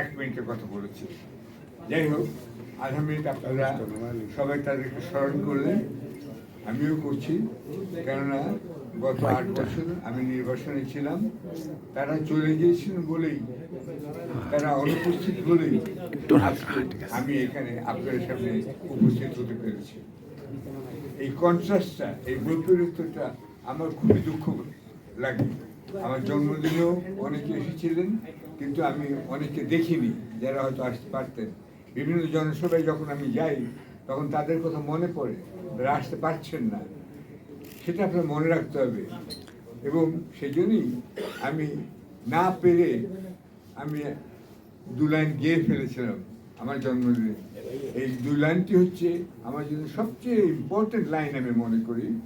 এক মিনিটের কথা বলেছি। যাই হোক আধা মিনিট আপনারা সবাই তাদেরকে স্মরণ করলেন। আমিও করছি, কেননা গত আট বছর আমি নির্বাসনে ছিলাম। তারা চলে গিয়েছিলেন বলেই, তারা অনুপস্থিত বলেই আমি এখানে আপনাদের সামনে উপস্থিত হতে পেরেছি। এই কন্ট্রাস্টটা এই বৈপরীত্যটা আমার খুবই দুঃখ লাগে। আমার জন্মদিনেও অনেকে এসেছিলেন কিন্তু আমি অনেককে দেখিনি, যারা হয়তো আসতে পারতেন। বিভিন্ন জনসভায় যখন আমি যাই, তখন তাদের কথা মনে পড়ে, তারা আসতে পারছেন না। সেটা আপনার মনে রাখতে হবে। এবং সেই জন্যই আমি না পেরে আমি দু লাইন গেয়ে ফেলেছিলাম আমার জন্মদিনে। এই দু লাইনটি হচ্ছে আমার জন্য সবচেয়ে ইম্পর্টেন্ট লাইন আমি মনে করি।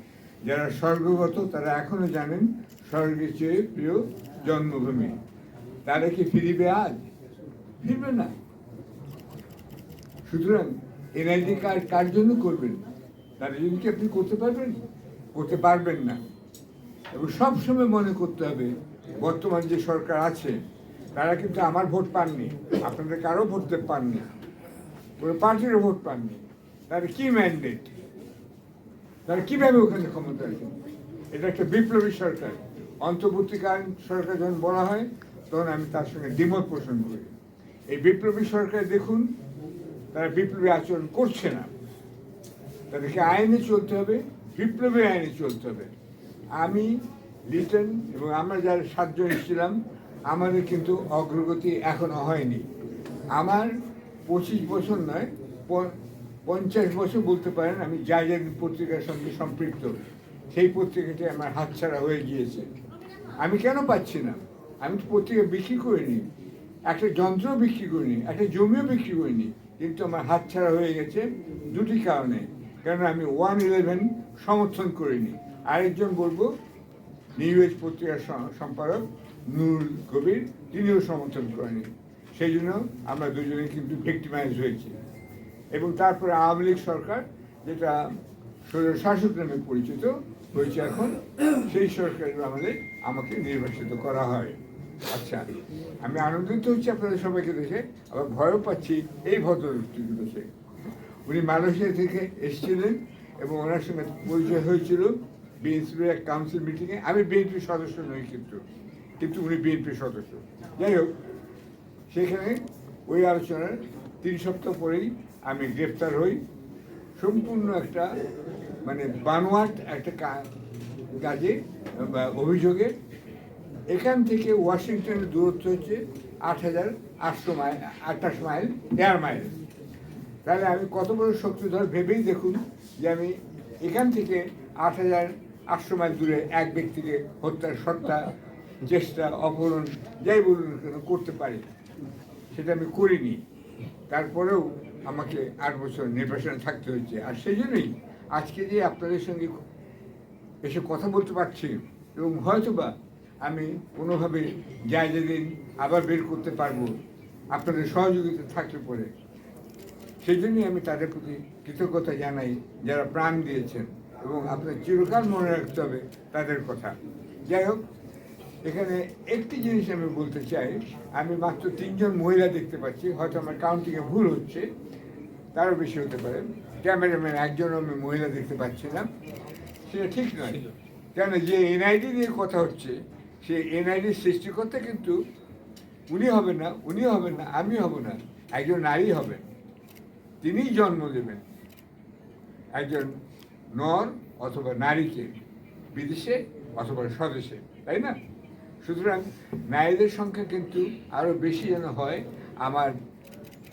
যারা স্বর্গগত, তারা এখনও জানেন, স্বর্গের চেয়ে প্রিয় জন্মভূমি। তারা কি ফিরিবে আজ? ফিরবে না। সুতরাং এনআইডি কার্ড কার জন্য করবেন? তার জন্য কি আপনি করতে পারবেন? করতে পারবেন না। এবং সবসময় মনে করতে হবে, বর্তমান যে সরকার আছে, তারা কিন্তু আমার ভোট পাননি, আপনাদের কারও ভোট পাননি, কোনো পার্টিরও ভোট পাননি। তার কি ম্যান্ডেট তারা কীভাবে ওখানে ক্ষমতা এটা একটা বিপ্লবী সরকার। অন্তর্বর্তীকালীন সরকার যখন বলা হয় তখন আমি তার সঙ্গে দ্বিমত পোষণ করি। এই বিপ্লবী সরকার দেখুন, তারা বিপ্লবী আচরণ করছে না। তাদেরকে আইনে চলতে হবে, বিপ্লবী আইনে চলতে হবে। আমি লিটন এবং আমরা যারা সাতজন এসেছিলাম, আমাদের কিন্তু অগ্রগতি এখনও হয়নি। আমার পঁচিশ বছর নয় পঞ্চাশ বছর বলতে পারেন, আমি যা পত্রিকার সঙ্গে সম্পৃক্ত, সেই পত্রিকাটি আমার হাতছাড়া হয়ে গিয়েছে। আমি কেন পাচ্ছি না? আমি তো পত্রিকা বিক্রি করিনি, একটা যন্ত্র বিক্রি করিনি, একটা জমিও বিক্রি করিনি, কিন্তু আমার হাতছাড়া হয়ে গেছে দুটি কারণে। কারণ আমি ওয়ান ইলেভেন সমর্থন করিনি। আরেকজন বলব নিউ এজ পত্রিকার সম্পাদক নুরুল কবির, তিনিও সমর্থন করেনি। সেই জন্য আমরা দুজনে কিন্তু ভিক্টিমাইজ হয়েছি। এবং তারপরে আওয়ামী লীগ সরকার, যেটা স্বৈর শাসক নামে পরিচিত হয়েছে এখন, সেই সরকার আমাদের আমাকে নির্বাচিত করা হয়। আচ্ছা আমি আনন্দিত হচ্ছি আপনাদের সবাইকে দেখে, আবার ভয়ও পাচ্ছি এই ভদ্রলোকটিকে দেখে। উনি মালয়েশিয়া থেকে এসেছিলেন এবং ওনার সঙ্গে পরিচয় হয়েছিল বিএনপির এক কাউন্সিল মিটিংয়ে আমি বিএনপির সদস্য নই কিন্তু কিন্তু উনি বিএনপির সদস্য। যাই হোক, সেখানে ওই আলোচনার তিন সপ্তাহ পরেই আমি গ্রেপ্তার হই। সম্পূর্ণ একটা মানে বানোয়াট একটা কাজে বা অভিযোগে, এখান থেকে ওয়াশিংটনের দূরত্ব হচ্ছে আট হাজার আটশো মাইল আটাশ মাইল, দেড় মাইল। তাহলে আমি কত বড় শক্তিধর ভেবেই দেখুন যে আমি এখান থেকে আট হাজার আটশো মাইল দূরে এক ব্যক্তিকে হত্যার সত্তা, চেষ্টা, অপহরণ, যাই বলুন কেন করতে পারি, সেটা আমি করিনি। তারপরেও আমাকে আট বছর নির্বাসনে থাকতে হয়েছে। আর সেই জন্যই আজকে যে আপনাদের সঙ্গে এসে কথা বলতে পারছি, এবং হয়তোবা আমি কোনোভাবে জায়গা দিন আবার বের করতে পারব আপনাদের সহযোগিতা থাকলে পরে। সেই জন্যই আমি তাদের প্রতি কৃতজ্ঞতা জানাই, যারা প্রাণ দিয়েছেন, এবং আপনার চিরকাল মনে রাখতে হবে তাদের কথা। যাই হোক, এখানে একটি জিনিস আমি বলতে চাই, আমি মাত্র তিনজন মহিলা দেখতে পাচ্ছি, হয়তো আমার কাউন্টিংয়ে ভুল হচ্ছে, তারও বেশি হতে পারে। ক্যামেরাম্যান একজন আমি মহিলা দেখতে পাচ্ছিলাম। সেটা ঠিক নয়। কেন যে এনআইডি নিয়ে কথা হচ্ছে সেই এনআইডির সৃষ্টিকর্তা কিন্তু উনি হবেন না উনি হবেন না আমি হব না একজন নারী হবেন। তিনিই জন্ম দেবেন। একজন নর অথবা নারীকে বিদেশে অথবা স্বদেশে তাই না? সুতরাং নারীদের সংখ্যা কিন্তু আরও বেশি যেন হয় আমার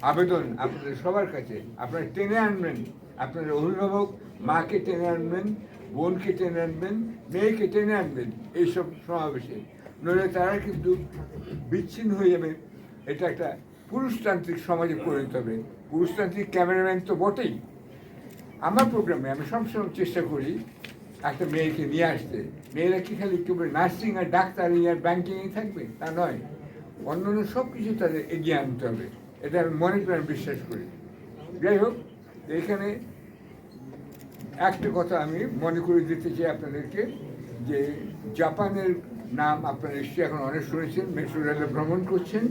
আবেদন আপনাদের সবার কাছে। আপনারা টেনে আনবেন। আপনার অভিভাবক, মাকে টেনে আনবেন, বোনকে টেনে আনবেন, মেয়েকে টেনে আনবেন এইসব সমাবেশে। নইলে তারা কিন্তু বিচ্ছিন্ন হয়ে যাবে। এটা একটা পুরুষতান্ত্রিক সমাজে পরিণত হবে। পুরুষতান্ত্রিক ক্যামেরাম্যান তো বটেই। আমার প্রোগ্রামে আমি সবসময় চেষ্টা করি একটা মেয়েকে নিয়ে আসতে। মেয়েরা কি খালি কেবল নার্সিং আর ডাক্তার আর ব্যাংকিংয়ে থাকবে? তা নয়। অন্য অন্য সব কিছু তাদের এগিয়ে আনতে হবে। এটা আমি মনে করে আমি বিশ্বাস করি। যাই হোক এখানে একটা কথা আমি মনে করে দিতে চাই আপনাদেরকে যে জাপানের নাম আপনারা নিশ্চয়ই এখন অনেক শুনেছেন মেট্রো রেলে ভ্রমণ করছেন।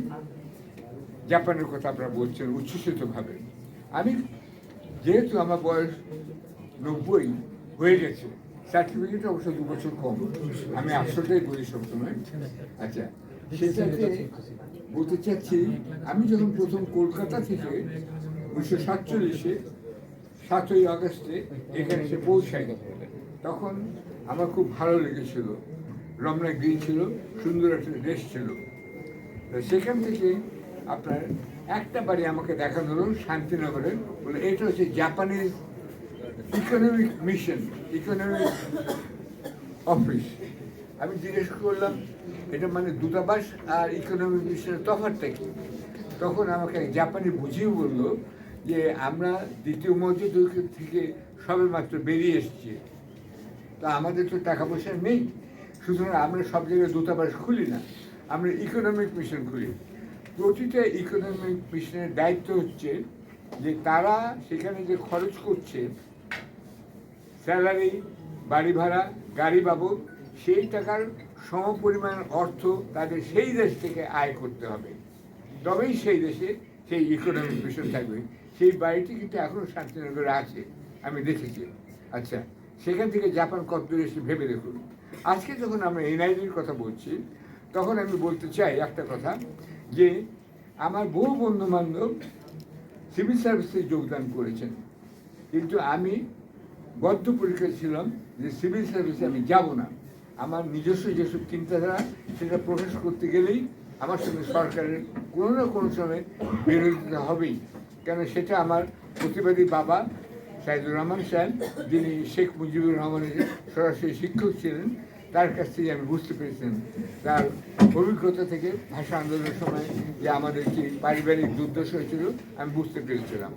জাপানের কথা আপনারা বলছেন উচ্ছ্বসিতভাবে। আমি যেহেতু আমার বয়স নব্বই হয়ে গেছে সার্টিফিকেট অবশ্য দু বছর কম। আমি আসলটাই বলি সবসময়। আচ্ছা সেটাকে বলতে চাচ্ছি, আমি যখন প্রথম কলকাতা থেকে উনিশশো সাতচল্লিশে, সাতই আগস্টে এখানে এসে পৌঁছাই, তখন আমার খুব ভালো লেগেছিল। রমনা গ্রিন ছিল, সুন্দর একটা দেশ ছিল। সেখান থেকে আপনার একটা বাড়ি আমাকে দেখানো হলো শান্তিনগরের বলে এটা হচ্ছে Japanese economic mission economic office আমি জিজ্ঞেস করলাম এটা মানে দূতাবাস আর ইকোনমিক মিশনের তফাৎটা কি তখন আমাকে এক জাপানি বুঝিয়ে বলল যে, আমরা দ্বিতীয় মসজিদ থেকে সবে মাত্র বেরিয়ে এসেছি। তা আমাদের তো টাকা পয়সা নেই। সুতরাং আমরা সব জায়গায় দূতাবাস খুলি না। আমরা ইকোনমিক মিশন খুলি। প্রতিটা ইকোনমিক মিশনের দায়িত্ব হচ্ছে যে, তারা সেখানে যে খরচ করছে, স্যালারি, বাড়ি ভাড়া, গাড়ি বাবদ সেই টাকার সমপরিমাণ অর্থ তাদের সেই দেশ থেকে আয় করতে হবে। তবেই সেই দেশে সেই ইকোনমিক মিশন থাকবে। সেই বাড়িটি কিন্তু এখনও শান্তিনগরে আছে, আমি দেখেছি। আচ্ছা সেখান থেকে জাপান কত দূরে এসে ভেবে দেখুন। আজকে যখন আমরা এনআইডির কথা বলছি, তখন আমি বলতে চাই একটা কথা, যে আমার বহু বন্ধু বান্ধব সিভিল সার্ভিসে যোগদান করেছেন। কিন্তু আমি বদ্ধপরিকর ছিলাম যে সিভিল সার্ভিসে আমি যাব না। আমার নিজস্ব যেসব চিন্তাধারা, সেটা প্রকাশ করতে গেলেই আমার সঙ্গে সরকারের কোনো না কোনো সময় বিরোধিতা হবেই। কেন সেটা আমার প্রতিবাদী বাবা সাইদুর রহমান সাহেব যিনি শেখ মুজিবুর রহমানের সরাসরি শিক্ষক ছিলেন, তার কাছ থেকে আমি বুঝতে পেরেছিলাম তার অভিজ্ঞতা থেকে ভাষা আন্দোলনের সময় যে আমাদের কি পারিবারিক দুর্দশা হয়েছিল, আমি বুঝতে পেরেছিলাম।